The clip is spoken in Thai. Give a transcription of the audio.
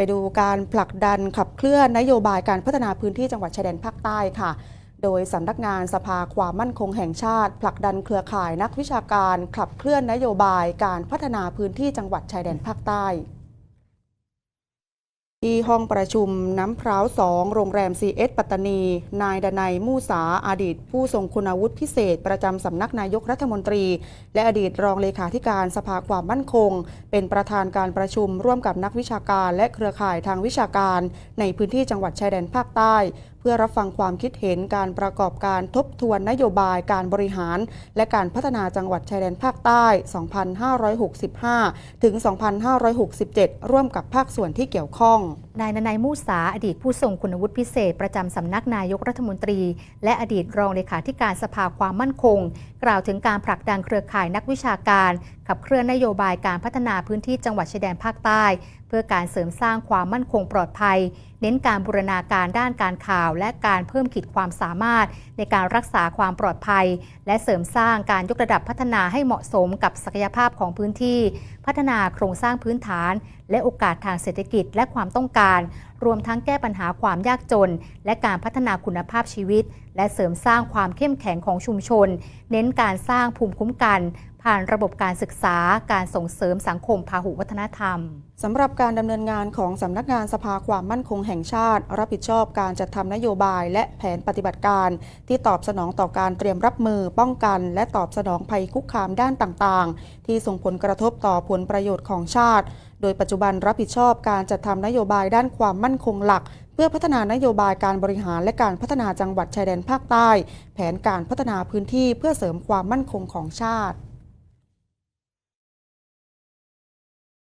ไปดูการผลักดันขับเคลื่อนนโยบายการพัฒนาพื้นที่จังหวัดชายแดนภาคใต้ค่ะ โดยสำนักงานสภาความมั่นคงแห่งชาติ ผลักดันเครือข่ายนักวิชาการขับเคลื่อนนโยบายการพัฒนาพื้นที่จังหวัดชายแดนภาคใต้ ที่ห้องประชุมน้ำพร้าวสองโรงแรม CS ปัตตานี นายดนัยมู่สาอดีต ผู้ทรงคุณวุฒิพิเศษ ประจำสำนักนายกรัฐมนตรี และอดีตรองเลขาธิการสภาความมั่นคง เป็นประธานการประชุมร่วมกับนักวิชาการและเครือข่ายทางวิชาการ ในพื้นที่จังหวัดชายแดนภาคใต้ เพื่อรับฟังความคิดเห็นการประกอบการทบทวนนโยบายการบริหาร และการพัฒนาจังหวัดชายแดนภาคใต้ 2565 ถึง 2567 ร่วมกับภาคส่วนที่เกี่ยวข้องนายนนายมูสา อดีตผู้ทรงคุณวุฒิพิเศษ ประจำสำนักนายกรัฐมนตรี และอดีตรองเลขาธิการสภาความมั่นคง กล่าวถึงการผลักดันเครือข่ายนักวิชาการ ขับเคลื่อนนโยบายการพัฒนาพื้นที่จังหวัดชายแดนภาคใต้ เพื่อการเสริมสร้างความมั่นคงปลอดภัย เน้นการบูรณาการด้านการข่าว และการเพิ่มขีดความสามารถ ในการรักษาความปลอดภัย และเสริมสร้างการยกระดับพัฒนาให้เหมาะสมกับศักยภาพของพื้นที่ พัฒนาโครงสร้างพื้นฐาน และโอกาสทางเศรษฐกิจและความต้องการ รวมทั้งแก้ปัญหาความยากจน และการพัฒนาคุณภาพชีวิต และเสริมสร้างความเข้มแข็งของชุมชน เน้นการสร้างภูมิคุ้มกัน ผ่านระบบการศึกษา การส่งเสริมสังคมพาหุวัฒนธรรมสำหรับการดำเนินงานของสำนักงานสภาความมั่นคงแห่งชาติ รับผิดชอบการจัดทำนโยบายและแผนปฏิบัติการ ที่ตอบสนองต่อการเตรียมรับมือ ป้องกัน และตอบสนองภัยคุกคามด้านต่างๆ ที่ส่งผลกระทบต่อผลประโยชน์ของชาติ โดยปัจจุบันรับผิดชอบการจัดทำนโยบายด้านความมั่นคงหลัก เพื่อพัฒนานโยบายการบริหารและการพัฒนาจังหวัดชายแดนภาคใต้ แผนการพัฒนาพื้นที่เพื่อเสริมความมั่นคงของชาติ